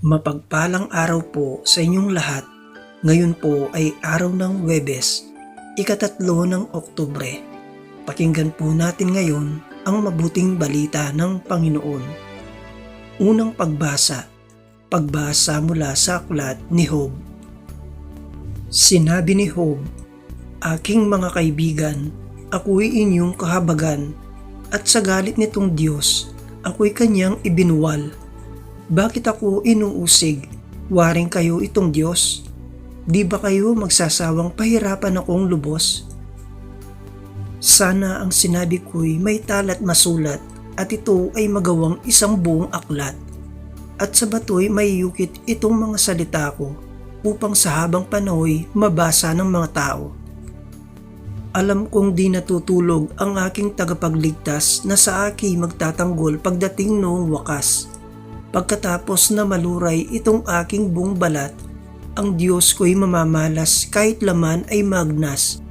Mapagpalang araw po sa inyong lahat. Ngayon po ay araw ng Webes, ikatatlo ng Oktubre. Pakinggan po natin ngayon ang mabuting balita ng Panginoon. Unang pagbasa, pagbasa mula sa aklat ni Job. Sinabi ni Job, Aking mga kaibigan, ako'y inyong kahabagan, at sa galit nitong Diyos, ako'y kanyang ibinuwal. Bakit ako inuusig? Waring kayo itong Diyos? Di ba kayo magsasawang pahirapan akong lubos? Sana ang sinabi ko'y may talat masulat at ito ay magawang isang buong aklat. At sa bato'y may yukit itong mga salita ko upang sa habang panoy mabasa ng mga tao. Alam kong di natutulog ang aking tagapagligtas na sa akin magtatanggol pagdating noong wakas. Pagkatapos na maluray itong aking buong balat, ang Diyos ko'y mamamalas kahit laman ay magnas.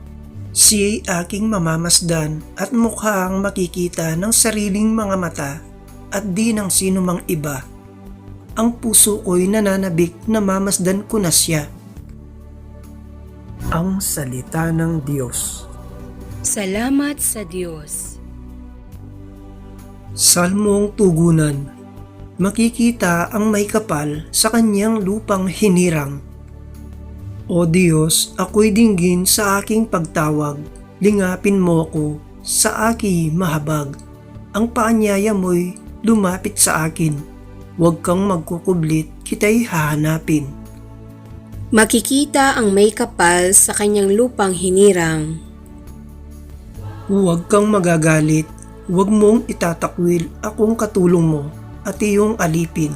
Siya'y aking mamamasdan at mukhang makikita ng sariling mga mata at di ng sino mang iba. Ang puso ko'y nananabik na mamasdan ko na siya. Ang Salita ng Diyos Salamat sa Diyos. Salmong Tugunan Makikita ang may kapal sa kanyang lupang hinirang. O Diyos, ako'y dinggin sa aking pagtawag, lingapin mo ko sa aki mahabag. Ang paanyaya mo'y lumapit sa akin, huwag kang magkukublit, kita'y hahanapin. Makikita ang may kapal sa kanyang lupang hinirang. Huwag kang magagalit, huwag mong itatakwil akong katulong mo at iyong alipin.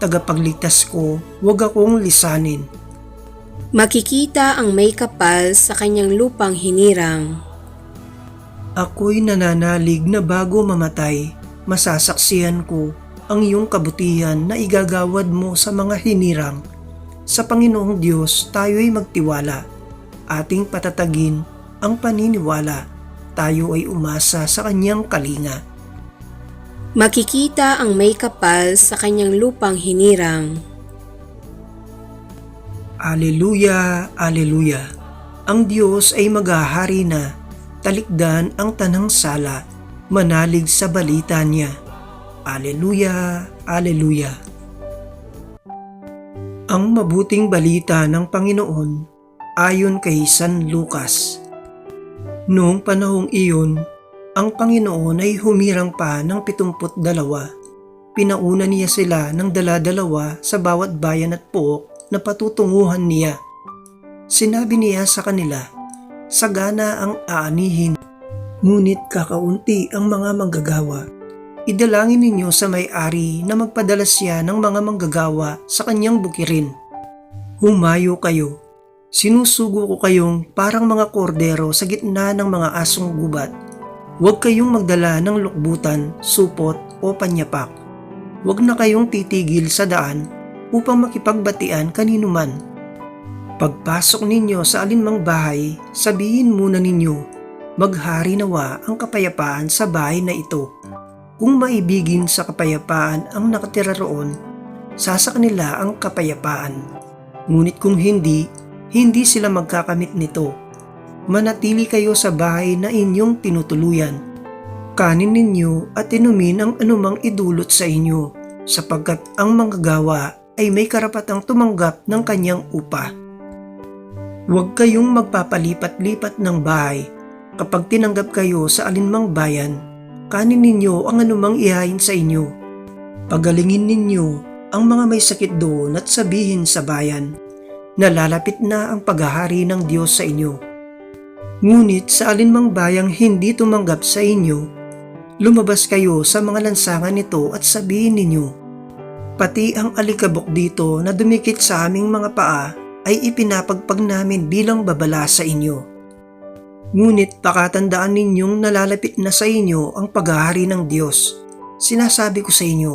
Tagapagligtas ko, huwag akong lisanin. Makikita ang may kapal sa kanyang lupang hinirang. Ako'y nananalig na bago mamatay, masasaksihan ko ang iyong kabutihan na igagawad mo sa mga hinirang. Sa Panginoong Diyos tayo'y magtiwala. Ating patatagin ang paniniwala. Tayo ay umasa sa kanyang kalinga. Makikita ang may kapal sa kanyang lupang hinirang. Aleluya, Aleluya. Ang Diyos ay maghahari na, talikdan ang tanang sala, manalig sa balita niya. Aleluya, Aleluya. Ang mabuting balita ng Panginoon ayon kay San Lucas. Noong panahong iyon, ang Panginoon ay humirang pa ng pitumput dalawa. Pinauna niya sila ng dala-dalawa sa bawat bayan at pook na patutunguhan niya. Sinabi niya sa kanila, Sagana ang aanihin, ngunit kakaunti ang mga manggagawa. Idalangin ninyo sa may-ari na magpadala siya ng mga manggagawa sa kanyang bukirin. Humayo kayo. Sinusugo ko kayong parang mga kordero sa gitna ng mga asong gubat. Huwag kayong magdala ng lukbutan, supot o panyapak. Huwag na kayong titigil sa daan upang makipagbatian kanino man. Pagpasok ninyo sa alinmang bahay, sabihin muna ninyo, maghari nawa ang kapayapaan sa bahay na ito. Kung maibigin sa kapayapaan ang nakatira roon, sasa kanila ang kapayapaan. Ngunit kung hindi, hindi sila magkakamit nito. Manatili kayo sa bahay na inyong tinutuluyan. Kanin ninyo at inumin ang anumang idulot sa inyo, sapagkat ang manggagawa ay may karapatang tumanggap ng kanyang upa. Huwag kayong magpapalipat-lipat ng bahay. Kapag tinanggap kayo sa alinmang bayan, kanin ninyo ang anumang ihain sa inyo. Pagalingin ninyo ang mga may sakit doon at sabihin sa bayan, nalalapit na ang paghahari ng Diyos sa inyo. Ngunit sa alinmang bayang hindi tumanggap sa inyo, lumabas kayo sa mga lansangan nito at sabihin ninyo, Pati ang alikabok dito na dumikit sa aming mga paa ay ipinapagpag namin bilang babala sa inyo. Ngunit pakatandaan ninyong nalalapit na sa inyo ang paghahari ng Diyos. Sinasabi ko sa inyo,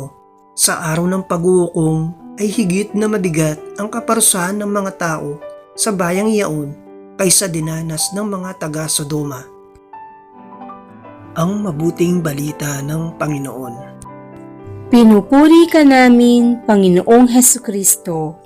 sa araw ng pag-uukong ay higit na mabigat ang kaparusahan ng mga tao sa bayang iyaon kaysa dinanas ng mga taga Sodoma. Ang mabuting balita ng Panginoon. Pinupuri ka namin, Panginoong Heso Kristo.